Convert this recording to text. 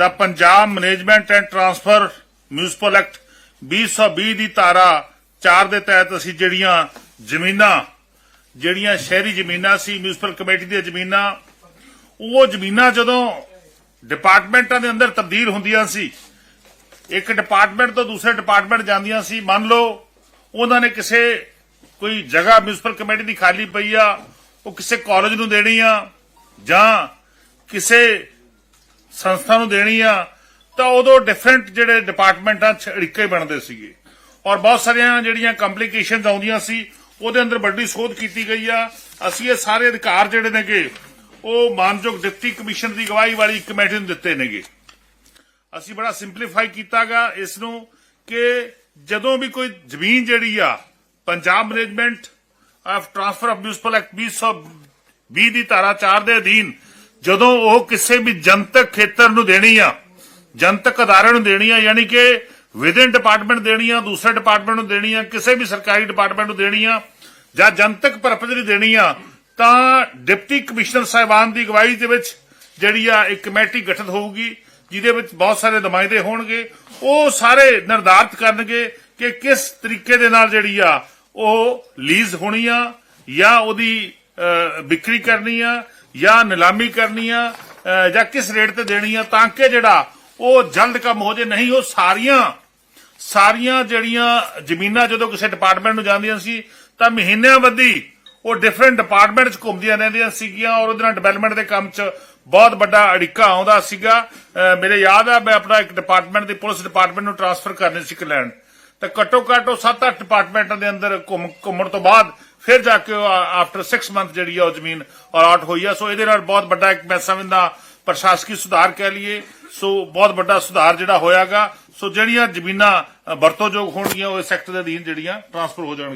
The Punjab management and transfer municipal act 2020 ਦੀ ਧਾਰਾ 4 ਦੇ ਤਹਿਤ ਅਸੀਂ ਜਿਹੜੀਆਂ ਜ਼ਮੀਨਾਂ, ਜਿਹੜੀਆਂ ਸ਼ਹਿਰੀ ਜ਼ਮੀਨਾਂ ਸੀ, ਮਿਊਨਿਸਪਲ ਕਮੇਟੀ ਦੀਆਂ ਜ਼ਮੀਨਾਂ, ਉਹ ਜ਼ਮੀਨਾਂ ਜਦੋਂ ਡਿਪਾਰਟਮੈਂਟਾਂ ਦੇ ਅੰਦਰ ਤਬਦੀਲ ਹੁੰਦੀਆਂ ਸੀ, ਇੱਕ ਡਿਪਾਰਟਮੈਂਟ ਤੋਂ ਦੂਸਰੇ ਡਿਪਾਰਟਮੈਂਟ ਜਾਂਦੀਆਂ ਸੀ, ਮੰਨ ਲਓ ਉਹਨਾਂ ਨੇ ਕਿਸੇ ਕੋਈ ਜਗ੍ਹਾ ਮਿਊਨਿਸਪਲ ਕਮੇਟੀ ਦੀ ਖਾਲੀ ਪਈ ਆ, ਉਹ ਕਿਸੇ ਕਾਲਜ ਨੂੰ ਦੇਣੀ ਆ ਜਾਂ ਕਿਸੇ ਸੰਸਥਾ ਨੂੰ ਦੇਣੀ ਆ, ਤਾਂ ਉਦੋਂ ਡਿਫਰੈਂਟ ਜਿਹੜੇ ਡਿਪਾਰਟਮੈਂਟਾਂ ਚ ਅੜਿੱਕੇ ਬਣਦੇ ਸੀਗੇ। ਔਰ ਬਹੁਤ ਸਾਰੀਆਂ ਜਿਹੜੀਆਂ ਕੰਪਲਿਕੇਸ਼ਨਸ ਆਉਂਦੀਆਂ ਸੀ, ਉਹਦੇ ਅੰਦਰ ਵੱਡੀ ਸੋਧ ਕੀਤੀ ਗਈ ਆ। ਅਸੀਂ ਇਹ ਸਾਰੇ ਅਧਿਕਾਰ ਜਿਹੜੇ ਨੇਗੇ, ਉਹ ਮਾਨਯੋਗ ਡਿਪਟੀ ਕਮਿਸ਼ਨ ਦੀ ਗਵਾਹੀ ਵਾਲੀ ਕਮੇਟੀ ਨੂੰ ਦਿੱਤੇ ਨੇਗੇ। ਅਸੀਂ ਬੜਾ ਸਿੰਪਲੀਫਾਈ ਕੀਤਾਗਾ ਇਸ ਨੂੰ ਕਿ ਜਦੋਂ ਵੀ ਕੋਈ ਜ਼ਮੀਨ ਜਿਹੜੀ ਆ, Punjab management of transfer of municipal act 2020 ਦੀ ਧਾਰਾ 4 ਦੇ ਅਧੀਨ ਜਦੋਂ ਉਹ ਕਿਸੇ ਵੀ ਜਨਤਕ ਖੇਤਰ ਨੂੰ ਦੇਣੀ ਆ ਜਨਤਕ ਅਦਾਰੇ ਨੂੰ ਦੇਣੀ ਆ ਯਾਨੀ ਕਿ ਵਿਦਿਨ ਡਿਪਾਰਟਮੈਂਟ ਦੇਣੀ ਆ ਦੂਸਰੇ ਡਿਪਾਰਟਮੈਂਟ ਨੂੰ ਦੇਣੀ ਆ ਕਿਸੇ ਵੀ ਸਰਕਾਰੀ ਡਿਪਾਰਟਮੈਂਟ ਨੂੰ ਦੇਣੀ ਆ ਜਾਂ ਜਨਤਕ ਪਰਪਸ ਲਈ ਦੇਣੀ ਆ ਤਾਂ ਡਿਪਟੀ ਕਮਿਸ਼ਨਰ ਸਾਹਿਬਾਨ ਦੀ ਅਗਵਾਈ ਦੇ ਵਿੱਚ ਜਿਹੜੀ ਆ ਇੱਕ ਕਮੇਟੀ ਗਠਿਤ ਹੋਊਗੀ, ਜਿਹਦੇ ਵਿੱਚ ਬਹੁਤ ਸਾਰੇ ਨੁਮਾਇੰਦੇ ਹੋਣਗੇ, ਉਹ ਸਾਰੇ ਨਿਰਧਾਰਤ ਕਰਨਗੇ ਕਿ ਕਿਸ ਤਰੀਕੇ ਦੇ ਨਾਲ ਜਿਹੜੀ ਆ ਉਹ ਲੀਜ਼ ਹੋਣੀ ਆ ਜਾਂ ਉਹਦੀ ਵਿਕਰੀ ਕਰਨੀ ਆ ਜਾਂ ਨਿਲਾਮੀ ਕਰਨੀ ਆ ਜਾਂ ਕਿਸ ਰੇਟ ਤੇ ਦੇਣੀ ਆ, ਤਾਂ ਕਿ ਜਿਹੜਾ ਉਹ ਜਲਦ ਕੰਮ ਹੋ ਜੇ, ਨਹੀਂ, ਉਹ ਸਾਰੀਆਂ ਸਾਰੀਆਂ ਜਿਹੜੀਆਂ ਜ਼ਮੀਨਾਂ ਜਦੋਂ ਕਿਸੇ ਡਿਪਾਰਟਮੈਂਟ ਨੂੰ ਜਾਂਦੀਆਂ ਸੀ, ਤਾਂ ਮਹੀਨਿਆਂ ਬੱਧੀ ਉਹ ਡਿਫਰੈਂਟ ਡਿਪਾਰਟਮੈਂਟ 'ਚ ਘੁੰਮਦੀਆਂ ਰਹਿੰਦੀਆਂ ਸੀਗੀਆਂ ਔਰ ਉਹਦੇ ਨਾਲ ਡਿਵੈਲਪਮੈਂਟ ਦੇ ਕੰਮ 'ਚ ਬਹੁਤ ਵੱਡਾ ਅੜਿੱਕਾ ਆਉਂਦਾ ਸੀਗਾ। ਮੇਰੇ ਯਾਦ ਆ, ਮੈਂ ਆਪਣਾ ਇੱਕ ਡਿਪਾਰਟਮੈਂਟ ਦੀ ਪੁਲਿਸ ਡਿਪਾਰਟਮੈਂਟ ਨੂੰ ਟ੍ਰਾਂਸਫਰ ਕਰਨੇ ਸੀ ਇੰਗਲੈਂਡ ਤਾਂ ਘੱਟੋ ਘੱਟ ਉਹ 7-8 ਡਿਪਾਰਟਮੈਂਟਾਂ ਦੇ ਅੰਦਰ ਘੁੰਮ, ਘੁੰਮਣ ਤੋਂ ਬਾਅਦ ਫਿਰ ਜਾ ਕੇ ਆਫਟਰ 6 ਮੰਥ ਜਿਹੜੀ ਆ ਉਹ ਜ਼ਮੀਨ ਅਲਾਟ ਹੋਈ ਆ। ਸੋ ਇਹਦੇ ਨਾਲ ਬਹੁਤ ਵੱਡਾ ਇੱਕ ਮੈਂ ਸਮਝਦਾ ਪ੍ਰਸ਼ਾਸਕੀ ਸੁਧਾਰ ਕਹਿ ਲਈਏ। ਸੋ ਬਹੁਤ ਵੱਡਾ ਸੁਧਾਰ ਜਿਹੜਾ ਹੋਇਆਗਾ। ਸੋ ਜਿਹੜੀਆਂ ਜ਼ਮੀਨਾਂ ਵਰਤੋਂਯੋਗ ਹੋਣਗੀਆਂ, ਉਹ ਇਸ ਸੈਕਟਰ ਦੇ ਅਧੀਨ ਜਿਹੜੀਆਂ ਟ੍ਰਾਂਸਫਰ ਹੋ ਜਾਣਗੀਆਂ।